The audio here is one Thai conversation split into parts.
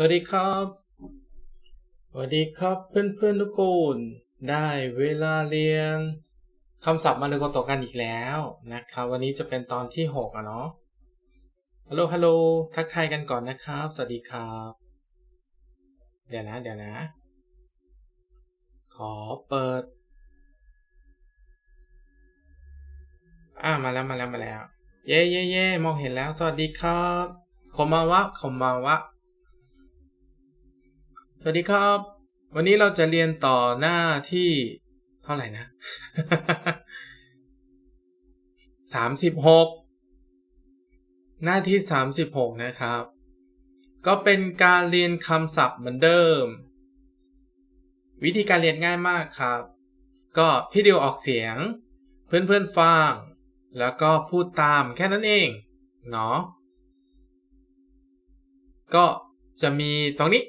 สวัสดีครับ สวัสดีครับเพื่อนๆทุกคนได้เวลาเรียนคำศัพท์มาในกตกันอีกแล้วนะครับ วันนี้จะเป็นตอนที่หกอะเนาะฮัลโหลฮัลโหลทักทายกันก่อนนะครับ สวัสดีครับ เดี๋ยวนะ เดี๋ยวนะ ขอเปิด อ่ามาแล้วมาแล้วมาแล้ว เย่เย่เย่มองเห็นแล้ว สวัสดีครับคอมาวะคอมาวะ วัสดีครับ วันนี้เราจะเรียนต่อหน้าที่เท่าไหร่นะสามสิบหกหน้าที่สามสิบหกนะครับ ก็เป็นการเรียนคำศัพท์เหมือนเดิม วิธีการเรียนง่ายมากครับ ก็พี่ดิวออกเสียง เพื่อนๆฟัง แล้วก็พูดตามแค่นั้นเองเนาะก็จะมีตรงนี้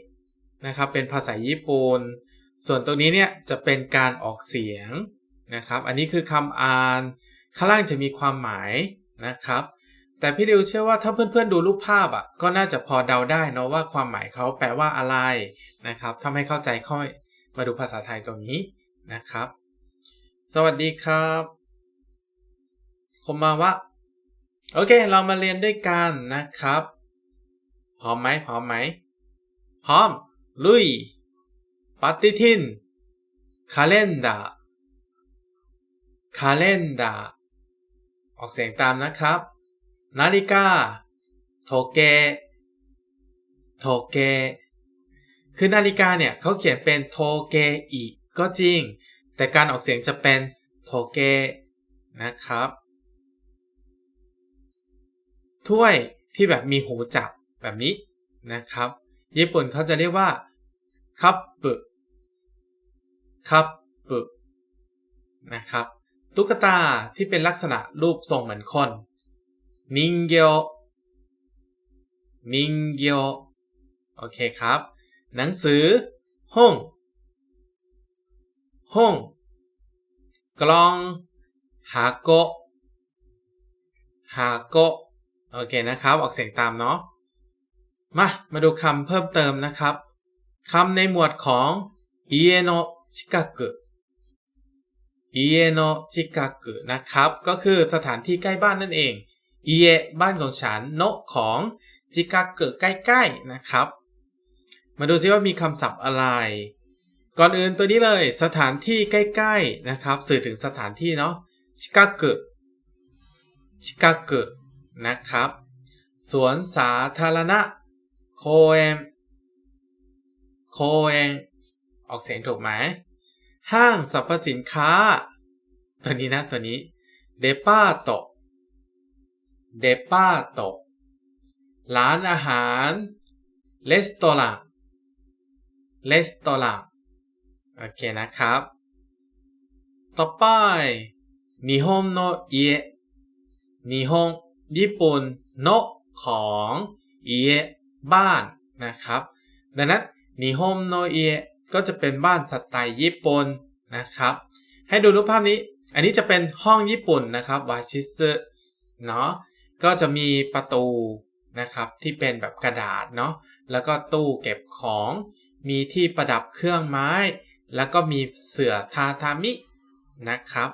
นะครับเป็นภาษาญี่ปุ่น ส่วนตรงนี้เนี่ยจะเป็นการออกเสียงนะครับ อันนี้คือคำอ่าน ข้างล่างจะมีความหมายนะครับ แต่พี่ดิวเชื่อว่าถ้าเพื่อนๆดูรูปภาพอะก็น่าจะพอเดาได้เนาะว่าความหมายเขาแปลว่าอะไรนะครับถ้าไม่เข้าใจค่อยมาดูภาษาไทยตรงนี้นะครับ สวัสดีครับคมมาวะโอเค เรามาเรียนด้วยกันนะครับ พร้อมไหมพร้อมไหมพร้อม ลุย ปฏิทินคาเลนดาคาเลนดาออกเสียงตามนะครับ นาฬิกา โทเก โทเก คือนาฬิกาเนี่ยเขาเขียนเป็นโทเกอิก็จริง แต่การออกเสียงจะเป็นโทเกนะครับ ถ้วยที่แบบมีหูจับแบบนี้นะครับ ญี่ปุ่นเขาจะเรียกว่า คัพปุคัพปุนะครับ ตุ๊กตาที่เป็นลักษณะรูปทรงเหมือนคนนิงเกียวนิงเกียวโอเคครับ หนังสือ ห้อง ห้อง กลองฮาโกะฮาโกะโอเคนะครับ ออกเสียงตามเนาะ มา มาดูคำเพิ่มเติมนะครับ คำในหมวดของเอโนชิกากุเอโนชิกากุนะครับ ก็คือสถานที่ใกล้บ้านนั่นเองเอบ้านของฉันโนของจิกากุใกล้ๆนะครับ มาดูซิว่ามีคำศัพท์อะไร ก่อนอื่นตัวนี้เลยสถานที่ใกล้ๆนะครับ สื่อถึงสถานที่เนาะชิกากุชิกากุนะครับ สวนสาธารณะโคเอ โคเองออกเสียงถูกไหม ห้างสรรพสินค้า ตัวนี้นะตัวนี้เดป้าโตเดป้าโตร้านอาหารเลสตอรังเลสตอรังโอเคนะครับ ต่อไปนิฮงโนเยนิฮงญี่ปุ่นโนของเอะบ้านนะครับ ดังนั้น นิฮมโนเอก็จะเป็นบ้านสไตล์ญี่ปุ่นนะครับ ให้ดูรูปภาพนี้ อันนี้จะเป็นห้องญี่ปุ่นนะครับวาชิสึเนาะก็จะมีประตูนะครับที่เป็นแบบกระดาษเนาะแล้วก็ตู้เก็บของ มีที่ประดับเครื่องไม้ แล้วก็มีเสื่อทาทามินะครับ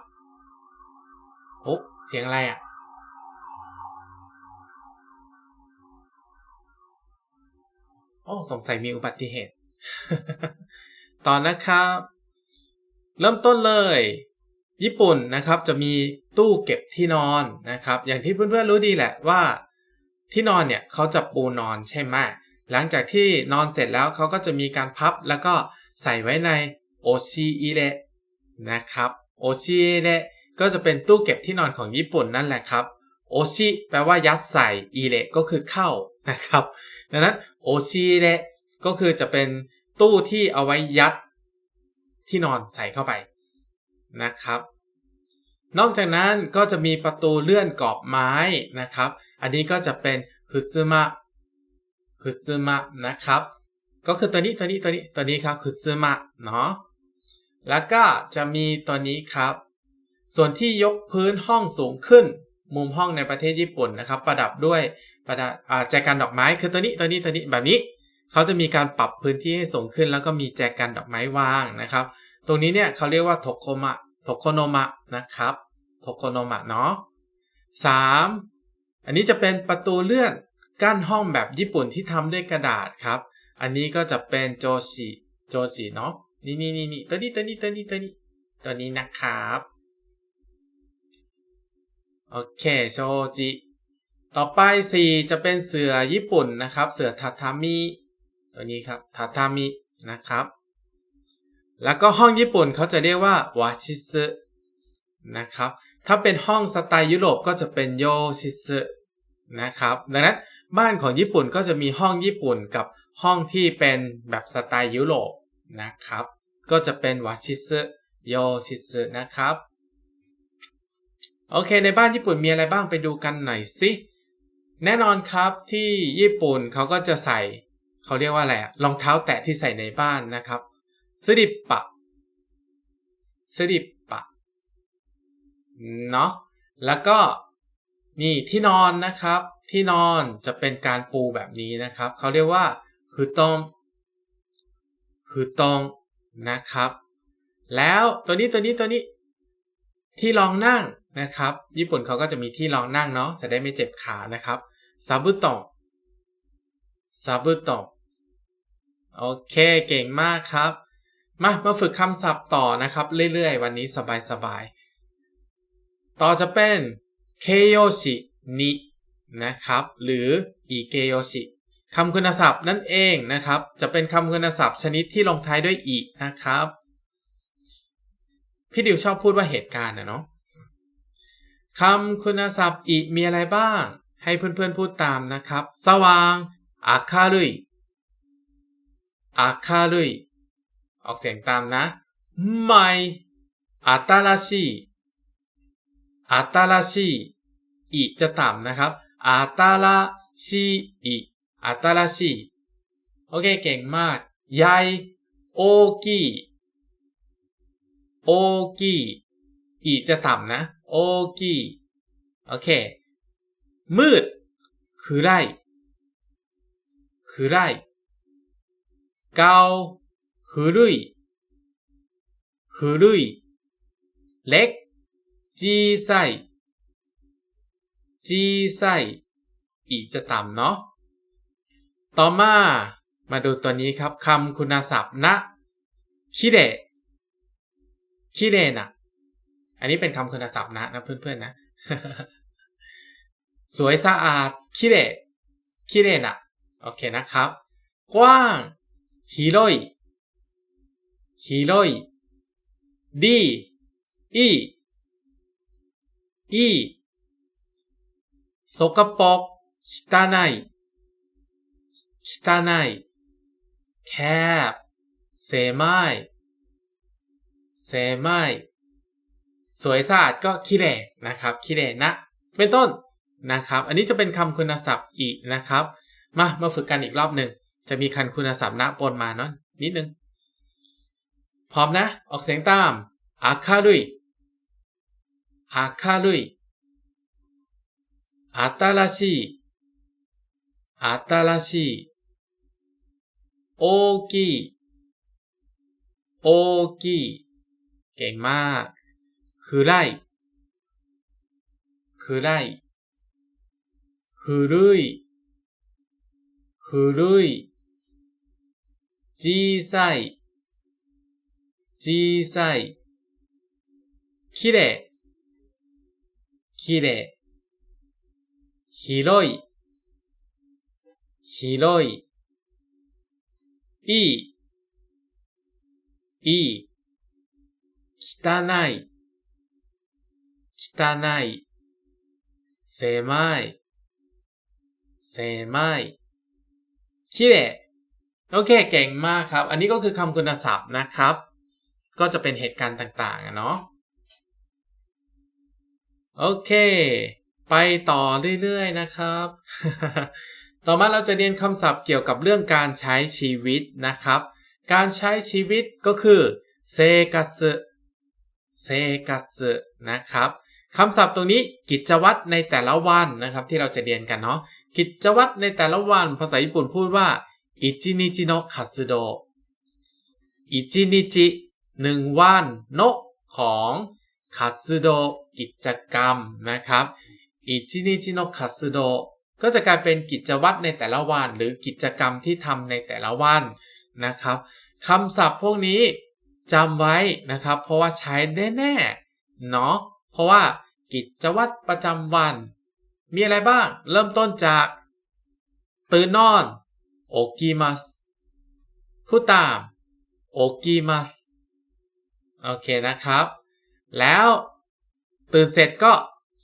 โอ้เสียงอะไรอะ่ะโอ้สงสัยมีอุบัติเหตุ ตอนนะครับ เริ่มต้นเลย ญี่ปุ่นนะครับจะมีตู้เก็บที่นอนนะครับ อย่างที่เพื่อนๆรู้ดีแหละว่า ที่นอนเนี่ยเขาจะปูนอนใช่ไหมหลังจากที่นอนเสร็จแล้วเขาก็จะมีการพับแล้วก็ใส่ไว้ในโอชิอิเระนะครับโอชิอิเระก็จะเป็นตู้เก็บที่นอนของญี่ปุ่นนั่นแหละครับโอชิแปลว่ายัดใส่อิเระก็คือเข้านะครับ ดังนั้นโอชิเระก็คือจะเป็น ตู้ที่เอาไว้ยัดที่นอนใส่เข้าไปนะครับ นอกจากนั้นก็จะมีประตูเลื่อนกรอบไม้นะครับ อันนี้ก็จะเป็นฮึซึมะฮึซึมะนะครับ ก็คือตัวนี้ตัวนี้ตัวนี้ตัวนี้ครับฮึซึมะเนาะแล้วก็จะมีตัวนี้ครับ ส่วนที่ยกพื้นห้องสูงขึ้น มุมห้องในประเทศญี่ปุ่นนะครับ ประดับด้วยประดับแจกันดอกไม้คือตัวนี้ตัวนี้ตัวนี้แบบนี้ เขาจะมีการปรับพื้นที่ให้สูงขึ้น แล้วก็มีแจกันดอกไม้วางนะครับ ตรงนี้เนี่ยเขาเรียกว่าโทโคมะโทโคโนมะนะครับโทโคโนมะเนาะสามอันนี้จะเป็นประตูเลื่อนกั้นห้องแบบญี่ปุ่นที่ทำด้วยกระดาษครับ อันนี้ก็จะเป็นโจชิโจชิเนาะนี่นี่นี่นี่ตัวนี้ตัวนี้ตัวนี้ตัวนี้ตัวนี้นะครับโอเคโชจิต่อไปสี่จะเป็นเสือญี่ปุ่นนะครับ เสือทาทามิ ตัวนี้ครับทาทามินะครับ แล้วก็ห้องญี่ปุ่นเขาจะเรียกว่าวาชิสึนะครับ ถ้าเป็นห้องสไตล์ยุโรปก็จะเป็นโยชิสึนะครับ ดังนั้นบ้านของญี่ปุ่นก็จะมีห้องญี่ปุ่นกับห้องที่เป็นแบบสไตล์ยุโรปนะครับ ก็จะเป็นวาชิสึโยชิสึนะครับ โอเค ในบ้านญี่ปุ่นมีอะไรบ้างไปดูกันหน่อยสิ แน่นอนครับที่ญี่ปุ่นเขาก็จะใส่ เขาเรียกว่าอะไรอะรองเท้าแตะที่ใส่ในบ้านนะครับสริปปะสริปปะเนาะแล้วก็นี่ที่นอนนะครับ ที่นอนจะเป็นการปูแบบนี้นะครับ เขาเรียกว่าฮือตงฮือตองนะครับ แล้วตัวนี้ตัวนี้ตัวนี้ ที่รองนั่งนะครับ ญี่ปุ่นเขาก็จะมีที่รองนั่งเนาะจะได้ไม่เจ็บขานะครับซาบุโตะซาบุโตะ โอเคเก่งมากครับ มามาฝึกคำศัพท์ต่อนะครับ เรื่อยๆ วันนี้สบายๆ ต่อจะเป็นเคโยชินินะครับ หรืออีเกโยชิคำคุณศัพท์นั่นเองนะครับ จะเป็นคำคุณศัพท์ชนิดที่ลงท้ายด้วยอีนะครับ พี่ดิวชอบพูดว่าเหตุการณ์นะเนาะคำคุณศัพท์อีมีอะไรบ้าง ให้เพื่อนๆพูดตามนะครับ สว่างอาคารุย อาคารุยออกเสียงตามนะใหม่อาตาราชิอาตาราชิอีจะต่ำนะครับอาตาราชิอีอาตาราชิโอเค เก่งมากใหญ่โอกิโอกิอีจะต่ำนะ โอกิโอเค มืด คือไร คือไร เกา古い古いเล็ก小さい小さいอีกจะต่ำเนาะต่อมามาดูตัวนี้ครับคำคุณศัพท์นะคิเรคิเรนะอันนี้เป็นคำคุณศัพท์นะนะเพื่อนๆนะ สวยสะอาดคิเรคิเรนะโอเคนะครับ กว้าง 広い広いดี อีอีสกปรก汚い汚いแคบเซมาเซมาสวยสะอาดก็คิเรนะครับคิเรนะ เป็นต้นนะครับ อันนี้จะเป็นคำคุณศัพท์อีกนะครับ มามาฝึกกันอีกรอบหนึ่ง จะมีคันคุณศัพท์นะปนมาเนาะนิดนึง พร้อมนะ ออกเสียงตามอาคารุยอาคารุยอาตาราชิอาตาราชิโอกิโอกิเก่งมากคือไรคือไร古い古い 小さい小さいきれいきれい広い広いいいいい汚い汚い狭い狭いきれい โอเค เก่งมากครับ อันนี้ก็คือคำคุณศัพท์นะครับ ก็จะเป็นเหตุการณ์ต่างๆอะเนาะโอเค ไปต่อเรื่อยๆนะครับ ต่อมาเราจะเรียนคำศัพท์เกี่ยวกับเรื่องการใช้ชีวิตนะครับ การใช้ชีวิตก็คือเซกัสเซกัสนะครับคำศัพท์ตรงนี้กิจวัตรในแต่ละวันนะครับ ที่เราจะเรียนกันเนาะกิจวัตรในแต่ละวันภาษาญี่ปุ่นพูดว่า อิจินิจิโนะคัตสึโดอิจินิจิหนึ่งวันโนของคัสโดกิจกรรมนะครับอิจินิจิโนคัสโดก็จะกลายเป็นกิจวัตรในแต่ละวัน หรือกิจกรรมที่ทำในแต่ละวันนะครับคำศัพท์พวกนี้จำไว้นะครับ เพราะว่าใช้ได้แน่เนาะเพราะว่ากิจวัตรประจำวัน มีอะไรบ้าง เริ่มต้นจาก ตื่นนอน โอกิมัสพูดตามโอกิมัสโอเคนะครับ แล้วตื่นเสร็จก็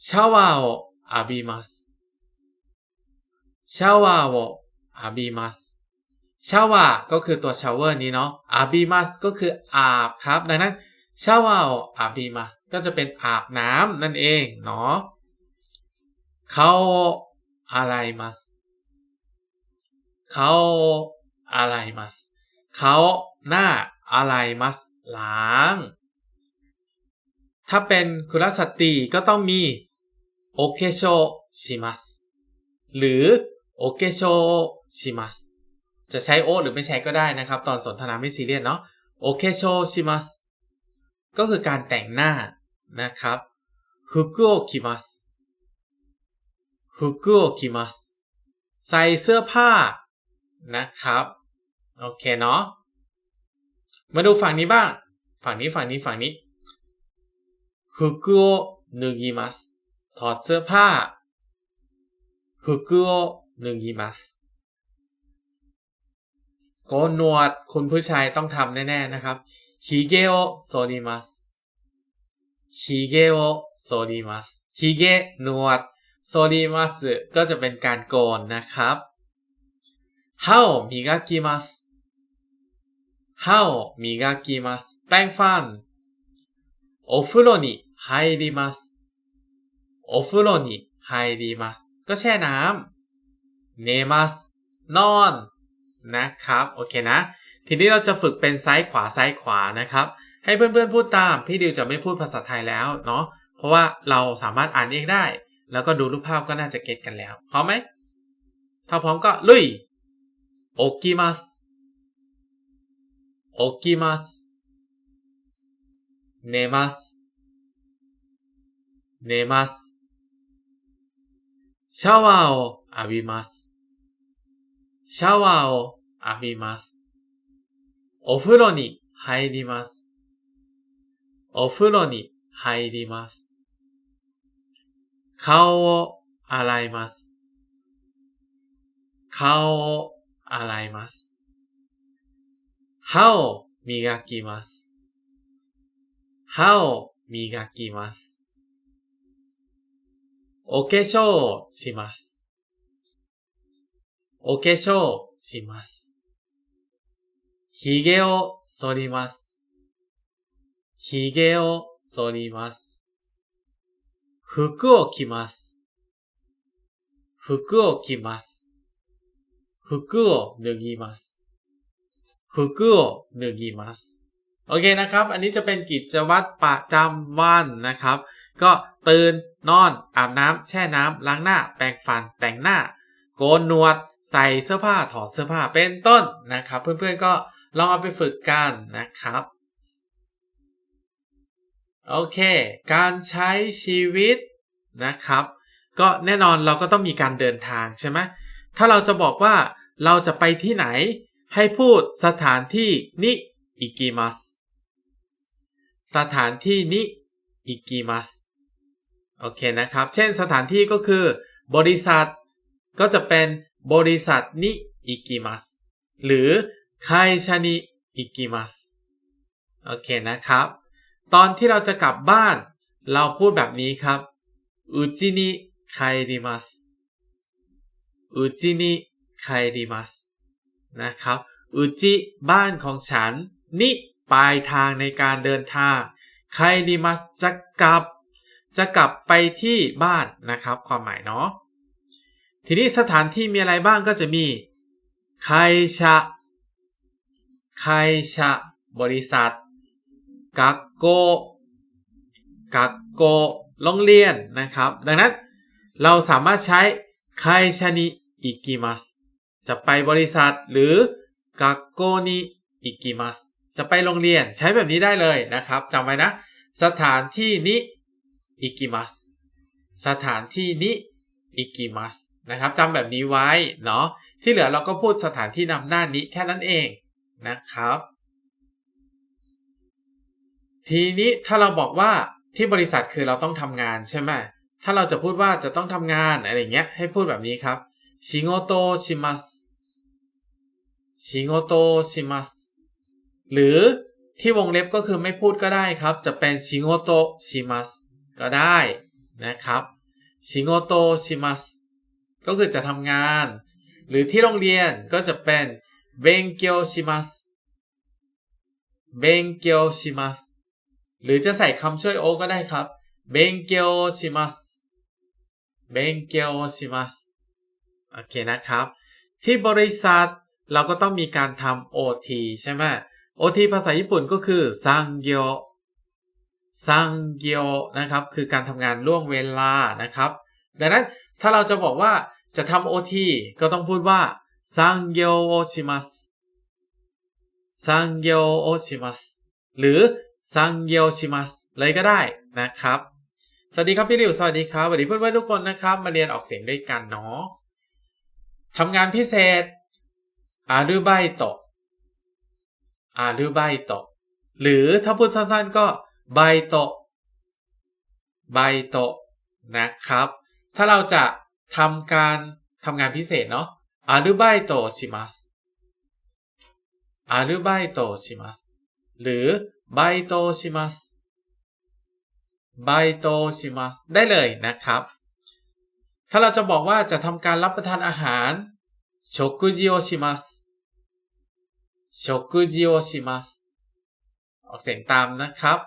ชาวาโออาบิมัสชาวาโออาบิมัสชาวาก็คือตัวชาวเวอร์นี้เนาะอาบิมัสก็คืออาบครับ ดังนั้นชาวาโออาบิมัสก็จะเป็นอาบน้ำนั่นเองเนาะเขาอะไรมัส เขาอะไรมัสเขาหน้าอะไรมัสล้าง ถ้าเป็นคุรสตรีก็ต้องมีโอเคโชชิมัสหรือโอเคโชชิมัสจะใช้โอหรือไม่ใช้ก็ได้นะครับ ตอนสนทนาไม่ซีเรียสเนาะโอเคโชชิมัสก็คือการแต่งหน้านะครับฟุกุโอคิมัสฟุกุโอคิมัสใส่เสื้อผ้า นะครับ โอเคเนาะมาดูฝั่งนี้บ้าง ฝั่งนี้ฝั่งนี้ฝั่งนี้ฟุกุโอนึกิมัสถอดเสื้อผ้าฟุกุโอนึกิมัสโกนหนวดคุณผู้ชายต้องทำแน่ ๆ นะครับฮิเกโอโซริมัสฮิเกโอโซริมัสฮิเกหนวดโซริมัสก็จะเป็นการโกนนะครับ 歯を磨きます歯を磨きますแปรงฟันお風呂に入りますお風呂に入りますก็แช่น้ำเนมัสนอนนะครับโอเคนะ ทีนี้เราจะฝึกเป็นซ้ายขวาซ้ายขวานะครับ ให้เพื่อนๆพูดตาม พี่ดิวจะไม่พูดภาษาไทยแล้วเนาะเพราะว่าเราสามารถอ่านเองได้ แล้วก็ดูรูปภาพก็น่าจะเก็ตกันแล้วพร้อมไหมถ้าพร้อมก็ลุย 起きます。起きます。寝ます。寝ます。シャワーを浴びます。シャワーを浴びます。お風呂に入ります。お風呂に入ります。顔を洗います。顔を洗います。歯を磨きます。歯を磨きます。お化粧をします。お化粧をします。髭を剃ります。髭を剃ります。服を着ます。服を着ます。服を脱ぎます服を脱ぎますโอเคนะครับ อันนี้จะเป็นกิจวัตรประจำวันนะครับ ก็ตื่นนอนอาบน้ำแช่น้ำล้างหน้า แปรงฟันแต่งหน้า โกนหนวด ใส่เสื้อผ้าถอดเสื้อผ้าเป็นต้นนะครับ เพื่อนๆก็ลองเอาไปฝึกกันนะครับ โอเค การใช้ชีวิตนะครับ ก็แน่นอนเราก็ต้องมีการเดินทางใช่ไหมถ้าเราจะบอกว่า เราจะไปที่ไหน ให้พูดสถานที่นิอิกิมัสสถานที่นิอิกิมัสโอเคนะครับ เช่นสถานที่ก็คือ บริษัท ก็จะเป็นบริษัทนิอิกิมัสหรือไคชานิอิกิมัสโอเคนะครับ ตอนที่เราจะกลับบ้าน เราพูดแบบนี้ครับอุจินิไคริมัสอุจินิ ไคริมัสนะครับอุจิบ้านของฉัน นิปลายทางในการเดินทางไคริมัสจะกลับ จะกลับไปที่บ้านนะครับ ความหมายเนาะทีนี้สถานที่มีอะไรบ้างก็จะมีไคชะไคชะบริษัทกักโกกักโกโรงเรียนนะครับ ดังนั้นเราสามารถใช้ไคชานิอิกิมัส จะไปบริษัทหรือกักโกนิอิกิมัสจะไปโรงเรียนใช้แบบนี้ได้เลยนะครับจำไว้นะ สถานที่นี้อิกิมัสสถานที่นี้อิกิมัสนะครับจำแบบนี้ไว้เนาะที่เหลือเราก็พูดสถานที่นำหน้านี้แค่นั้นเองนะครับ ทีนี้ถ้าเราบอกว่าที่บริษัทคือเราต้องทำงานใช่ไหมถ้าเราจะพูดว่าจะต้องทำงานอะไรเงี้ยให้พูดแบบนี้ครับ 仕事をします仕事をしますหรือที่วงเล็บก็คือไม่พูดก็ได้ครับ จะเป็น仕事しますก็ได้นะครับ仕事をしますก็คือจะทำงาน หรือที่โรงเรียนก็จะเป็น勉強します勉強しますหรือจะใส่คำช่วยโอก็ได้ครับ勉強します勉強します โอเคนะครับ ที่บริษัทเราก็ต้องมีการทำ OT ใช่ไหม OT ภาษาญี่ปุ่นก็คือซังเกียซังเกียนะครับ คือการทำงานล่วงเวลานะครับ ดังนั้นถ้าเราจะบอกว่าจะทำ OT ก็ต้องพูดว่าซังเกียวโอชิมัสซังเกียวโอชิมัสหรือซังเกียชิมัสเลยก็ได้นะครับ สวัสดีครับพี่หลิว สวัสดีครับสวัสดีเพื่อนๆทุกคนนะครับ มาเรียนออกเสียงด้วยกันเนาะ ทำงานพิเศษอารุไบโตอารุไบโตหรือถ้าพูดสั้นๆก็ไบโตไบโตนะครับ ถ้าเราจะทำการทำงานพิเศษเนาะอารุไบโตชิมัสอารุไบโตชิมัสหรือไบโตชิมัสไบโตชิมัสได้เลยนะครับ ถ้าเราจะบอกว่าจะทำการรับประทานอาหารชกุจิโอชิมัสชกุจิโอชิมัสออกเสียงตามนะครับ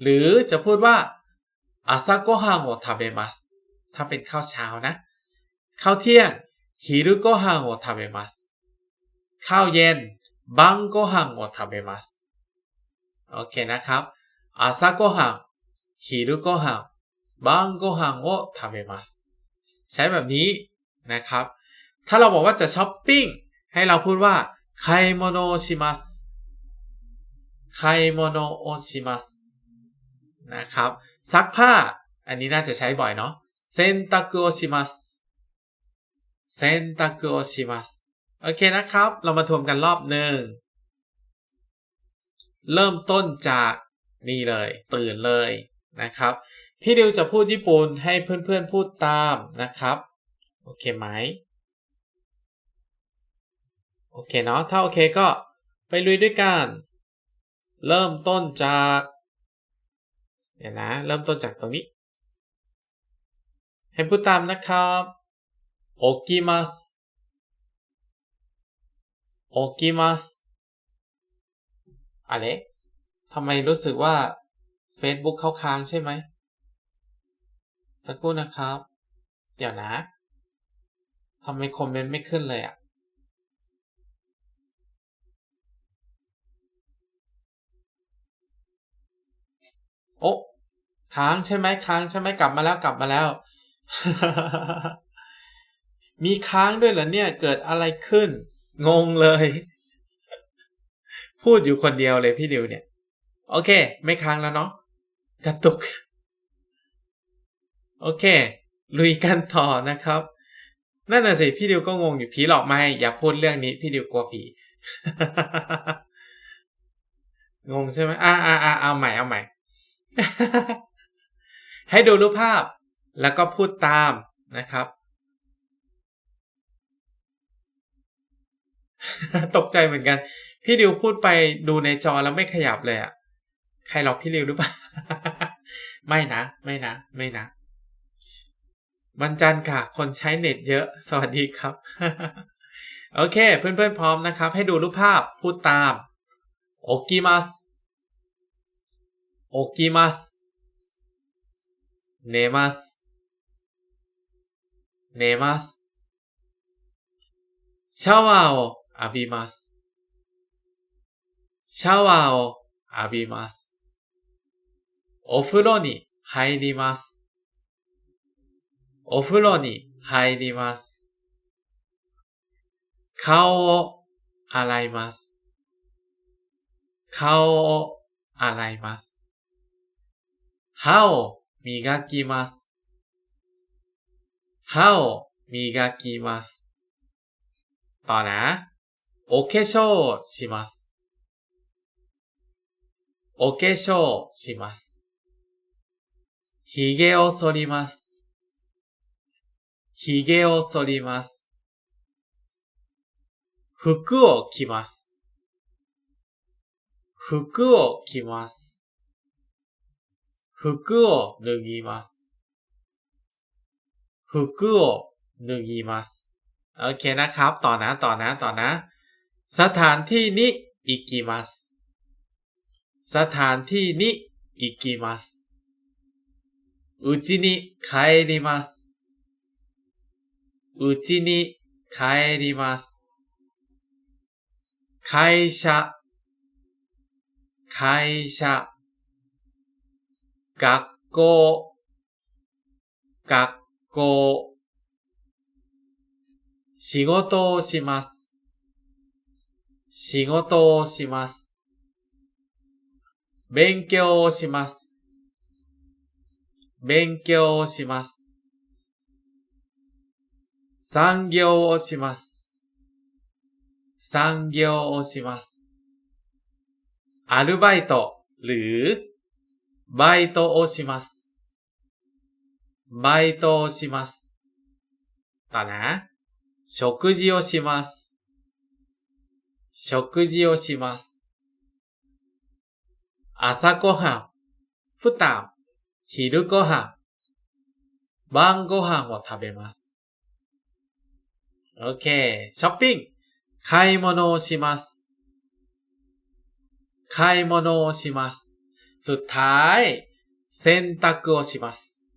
หรือจะพูดว่าอาซาโกฮังโอทาเบมัสถ้าเป็นข้าวเช้านะ ข้าวเที่ยงฮิรุโกฮังโอทาเบมัสข้าวเย็นบังโกฮังโอทาเบมัสโอเคนะครับอาซาโกฮังฮิรุโกฮังบังโกฮังโอทาเบมัส ใช้แบบนี้นะครับ ถ้าเราบอกว่าจะช้อปปิ้งให้เราพูดว่าไคโมโนชิมัสไคโมโนโอชิมัสนะครับ ซักผ้า อันนี้น่าจะใช้บ่อยเนาะเซนตักุโอชิมัสเซนตักุโอชิมัสโอเคนะครับ เรามาทวนกันรอบหนึ่ง เริ่มต้นจากนี่เลย ตื่นเลย นะครับ พี่ดิวจะพูดญี่ปุ่นให้เพื่อนๆพูดตามนะครับ โอเคไหม โอเคเนาะ ถ้าโอเคก็ไปลุยด้วยกัน เริ่มต้นจาก เดี๋ยวนะ เริ่มต้นจากตรงนี้ ให้พูดตามนะครับโอกิมัสโอกิมัสอะไรทำไมรู้สึกว่า Facebook เข้าค้างใช่ไหม สักครู่นะครับ เดี๋ยวนะทำไมคอมเมนต์ไม่ขึ้นเลยอะ่ะโอ้ค้างใช่ไหมค้างใช่ไหมกลับมาแล้วกลับมาแล้ว มีค้างด้วยเหรอเนี่ย เกิดอะไรขึ้น งงเลย พูดอยู่คนเดียวเลยพี่ดิวเนี่ย โอเค ไม่ค้างแล้วเนาะ กระตุก โอเค ลุยกันต่อนะครับ นั่นน่ะสิ พี่ดิวก็งงอยู่ผีหลอกไม่อย่าพูดเรื่องนี้ พี่ดิวกลัวผี งงใช่ไหมอ่าอ่าอ่าเอาใหม่เอาใหม่ ให้ดูรูปภาพ แล้วก็พูดตามนะครับ ตกใจเหมือนกัน พี่ดิวพูดไปดูในจอแล้วไม่ขยับเลยอะใครหลอกพี่ดิวหรือเปล่า ไม่นะ ไม่นะ ไม่นะวันจันทร์ค่ะ คนใช้เน็ตเยอะ สวัสดีครับ โอเค เพื่อนๆพร้อมนะครับ ให้ดูรูปภาพพูดตามโอกิมัสโอกิมัสเนมัสเนมัสシャワーを浴びます。シャワーを浴びます。 お風呂に入ります。お風呂に入ります。顔を洗います。顔を洗います。歯を磨きます。歯を磨きます。バラ、お化粧をします。お化粧をします。髭を剃ります。髭を剃ります。服を着ます。服を着ます。服を脱ぎます。服を脱ぎます。โอเคนะครับ ต่อนะ ต่อนะ ต่อนะ สถานที่นี้行きます。สถานที่นี้行きます。 うちに帰ります。うちに帰ります。会社、会社、学校、学校、仕事をします。仕事をします。勉強をします。勉強をします。産業をします。産業をします。アルバイトหรือバイトをします。バイトをします。だな。食事をします。食事をします。朝ごはん、普段、 昼ごはん、晩ごはんを食べます。OK。ショッピング。買い物をします。買い物をします。สุดท้าย洗濯をします。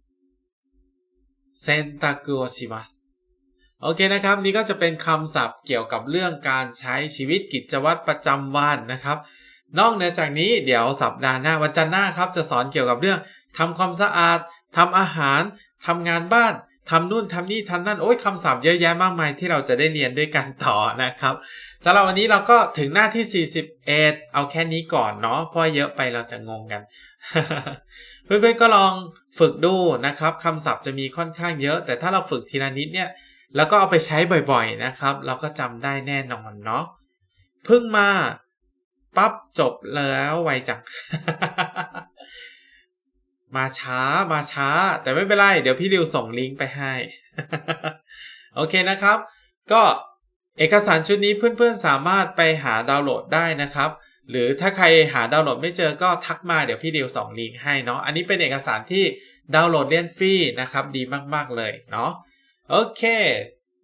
洗濯をします。โอเคนะครับ นี่ก็จะเป็นคำศัพท์เกี่ยวกับเรื่องการใช้ชีวิตกิจวัตรประจำวันนะครับ นอกเหนือจากนี้เดี๋ยวสัปดาห์หน้าวันจันทร์หน้าครับ จะสอนเกี่ยวกับเรื่อง ทำความสะอาดทำอาหารทำงานบ้านทำนู่นทำนี่ทำนั่นโอ้ยคำศัพท์เยอะแยะมากมายที่เราจะได้เรียนด้วยกันต่อนะครับสำหรับวันนี้เราก็ถึงหน้าที่ 41 เอาแค่นี้ก่อนเนาะเพราะเยอะไปเราจะงงกัน เพื่อนๆก็ลองฝึกดูนะครับคำศัพท์จะมีค่อนข้างเยอะ แต่ถ้าเราฝึกทีละนิดเนี่ยแล้วก็เอาไปใช้บ่อยๆนะครับ เราก็จำได้แน่นอนเนาะเพิ่งมาปั๊บจบแล้วไวจัง มาช้ามาช้า แต่ไม่เป็นไร เดี๋ยวพี่ริวส่งลิงก์ไปให้ โอเคนะครับ ก็เอกสารชุดนี้เพื่อนๆสามารถไปหาดาวน์โหลดได้นะครับ หรือถ้าใครหาดาวน์โหลดไม่เจอก็ทักมาเดี๋ยวพี่ดิวส่งลิงก์ให้เนาะอันนี้เป็นเอกสารที่ดาวน์โหลดเล่นฟรีนะครับ ดีมากๆเลยเนาะโอเค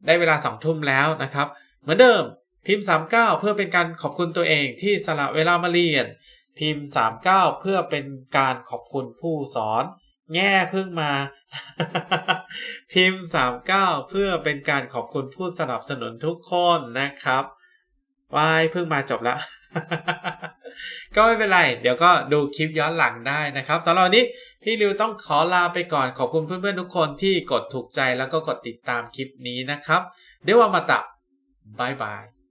ได้เวลาสองทุ่มแล้วนะครับ เหมือนเดิมพิมพ์ 39 เพื่อเป็นการขอบคุณตัวเองที่สละเวลามาเรียน พิมพ์39เพื่อเป็นการขอบคุณผู้สอน แง่เพิ่งมา พิมพ์39เพื่อเป็นการขอบคุณผู้สนับสนุนทุกคนนะครับวายเพิ่งมาจบแล้ว ก็ไม่เป็นไร เดี๋ยวก็ดูคลิปย้อนหลังได้นะครับสำหรับวันนี้พี่ริวต้องขอลาไปก่อนขอบคุณเพื่อนๆทุกคนที่กดถูกใจแล้วก็กดติดตามคลิปนี้นะครับ เดี๋ยวว่ามาตะบายบาย